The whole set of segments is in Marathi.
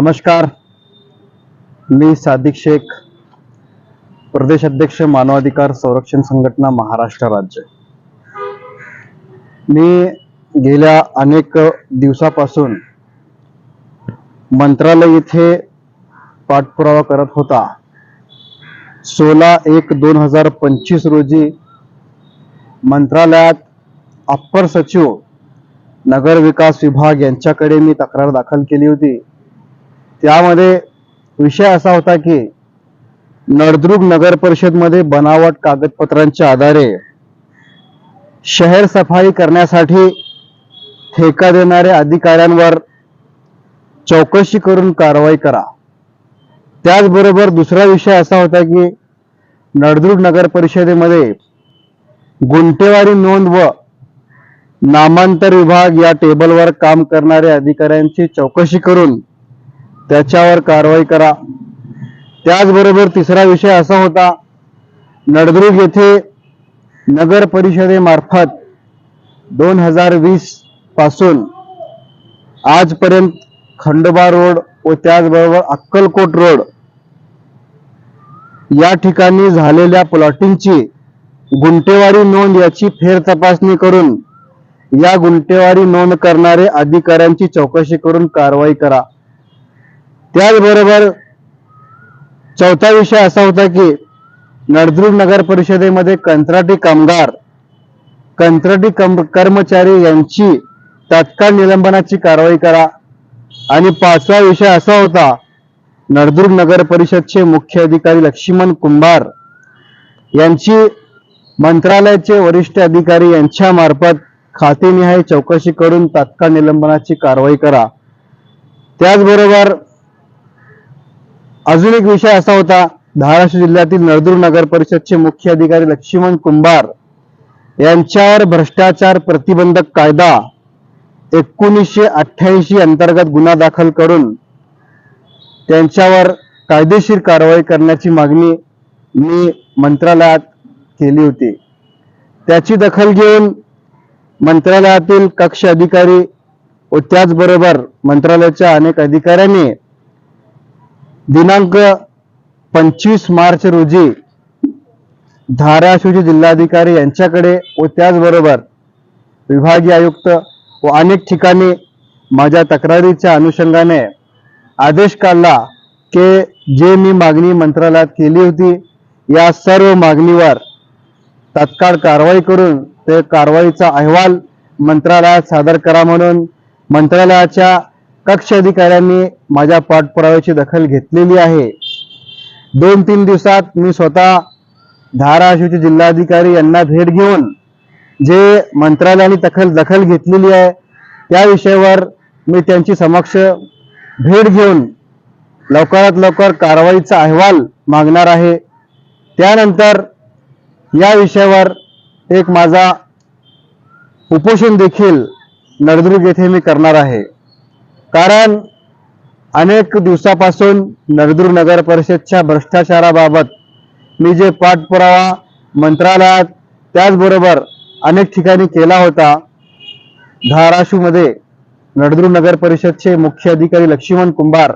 नमस्कार. मी सादिक शेख प्रदेश अध्यक्ष मानवाधिकार संरक्षण संघटना महाराष्ट्र राज्य. मी गेल्या अनेक दिवसापासून मंत्रालय इथे पाठपुरावा करत होता. सोळा एक दोन हजार पंचवीस रोजी मंत्रालयात अप्पर सचिव नगर विकास विभाग यांच्याकडे मी तक्रार दाखल केली होती. त्यामध्ये विषय असा होता की नळदुर्ग नगर परिषदमध्ये बनावट कागदपत्रांच्या आधारे शहर सफाई करण्यासाठी ठेका देणाऱ्या अधिकाऱ्यांवर चौकशी करून कारवाई करा. त्याचबरोबर दुसरा विषय असा होता की नळदुर्ग नगर परिषदेमध्ये गुंटेवारी नोंद व नामांतर विभाग या टेबलवर काम करणाऱ्या अधिकाऱ्यांची चौकशी करून त्याच्यावर कारवाई करा. त्याचबरोबर तिसरा विषय असा होता नळदुर्ग येथे नगर परिषदेमार्फत दोन हजार वीसपासून आजपर्यंत खंडोबा रोड व त्याचबरोबर अक्कलकोट रोड या ठिकाणी झालेल्या प्लॉटिंगची गुंटेवारी नोंद याची फेर तपासणी करून या गुंटेवारी नोंद करणारे अधिकाऱ्यांची चौकशी करून कारवाई करा. त्याचबरोबर चौथा विषय असा होता की नळदुर्ग नगर परिषदेमध्ये कंत्राटी कामगार कंत्राटी कम कर्मचारी यांची तात्काळ निलंबनाची कारवाई करा. आणि पाचवा विषय असा होता नळदुर्ग नगर परिषदचे मुख्य अधिकारी लक्ष्मण कुंभार यांची मंत्रालयाचे वरिष्ठ अधिकारी यांच्या मार्फत खातेनिहाय चौकशी करून तात्काळ निलंबनाची कारवाई करा. त्याचबरोबर अजून एक विषय असा होता धाराशिव जिल्ह्यातील नळदुर्ग नगर परिषदचे मुख्य अधिकारी लक्ष्मण कुंभार यांच्यावर भ्रष्टाचार प्रतिबंधक कायदा एकोणीसशे अठ्ठ्याऐंशी अंतर्गत गुन्हा दाखल करून त्यांच्यावर कायदेशीर कारवाई करण्याची मागणी मी मंत्रालयात केली होती. त्याची दखल घेऊन मंत्रालयातील कक्ष अधिकारी व त्याचबरोबर मंत्रालयाच्या अनेक अधिकाऱ्यांनी दिनांक पंचवीस मार्च रोजी धाराशिवचे जिल्हाधिकारी यांच्याकडे व त्याचबरोबर विभागीय आयुक्त व अनेक ठिकाणी माझ्या तक्रारीच्या अनुषंगाने आदेश काढला की जे मी मागणी मंत्रालयात केली होती या सर्व मागणीवर तत्काळ कारवाई करून ते कारवाईचा अहवाल मंत्रालयात सादर करा म्हणून मंत्रालयाच्या कक्ष अधिकाऱ्यांनी माझ्या पाठपुराव्याची दखल घेतलेली आहे. दोन तीन दिवसात मी स्वतः धाराशिवचे जिल्हाधिकारी यांना भेट घेऊन जे मंत्रालयाने दखल दखल घेतलेली आहे त्या विषयावर मी त्यांची समक्ष भेट घेऊन लवकरात लवकर कारवाईचा अहवाल मागणार आहे. त्यानंतर या विषयावर एक माझा उपोषण देखील नळदुर्ग येथे मी करणार आहे. कारण अनेक दिवसापासून नळदुर्ग नगर परिषदच्या भ्रष्टाचाराबाबत मी जे पाठपुरावा मंत्रालयात त्याचबरोबर अनेक ठिकाणी केला होता धाराशिवमध्ये नळदुर्ग नगर परिषदचे मुख्य अधिकारी लक्ष्मण कुंभार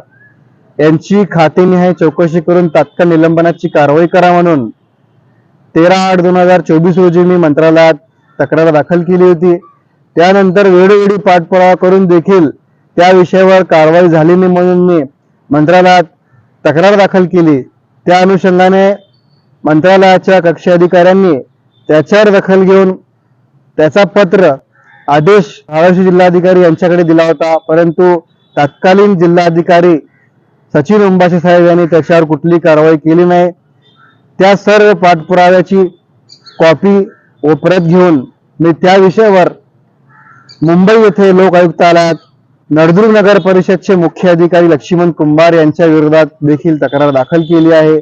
यांची खातेनिहाय चौकशी करून तात्काळ निलंबनाची कारवाई करा म्हणून तेरा आठ दोन हजार चोवीस रोजी मी मंत्रालयात तक्रार दाखल केली होती. त्यानंतर वेळोवेळी पाठपुरावा करून देखील त्या विषयावर कारवाई झाली नाही म्हणून मी मंत्रालयात तक्रार दाखल केली. त्या अनुषंगाने मंत्रालयाच्या कक्ष अधिकाऱ्यांनी त्याच्यावर दखल घेऊन त्याचा पत्र आदेश धाराशिव जिल्हाधिकारी यांच्याकडे दिला होता. परंतु तत्कालीन जिल्हाधिकारी सचिन उंबासे साहेब यांनी त्याच्यावर कुठली कारवाई केली नाही. त्या सर्व पाठपुराव्याची कॉपी व प्रत घेऊन मी त्या विषयावर मुंबई येथे लोक आयुक्तालयात नळदुर्ग नगर परिषदचे मुख्य अधिकारी लक्ष्मण कुंभार यांच्या विरोधात देखील तक्रार दाखल केली आहे.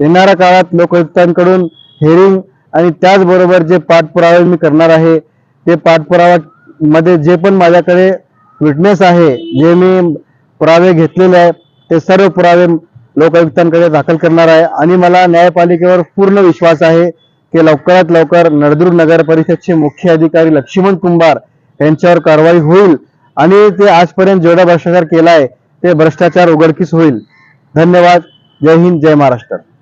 येणाऱ्या काळात लोकायुक्तांकडून हेरिंग आणि त्याचबरोबर जे पाठपुरावे मी करणार आहे ते पाठपुरावा मध्ये जे पण माझ्याकडे विटनेस आहे जे मी पुरावे घेतलेले आहे ते सर्व पुरावे लोकायुक्तांकडे दाखल करणार आहे. आणि मला न्यायपालिकेवर पूर्ण विश्वास आहे की लवकरात लवकर नळदुर्ग नगर परिषदचे मुख्य अधिकारी लक्ष्मण कुंभार यांच्यावर कारवाई होईल. आणि ते आजपर्यंत जेवढा भ्रष्टाचार केलाय ते भ्रष्टाचार उघडकीस होईल. धन्यवाद. जय हिंद जय महाराष्ट्र.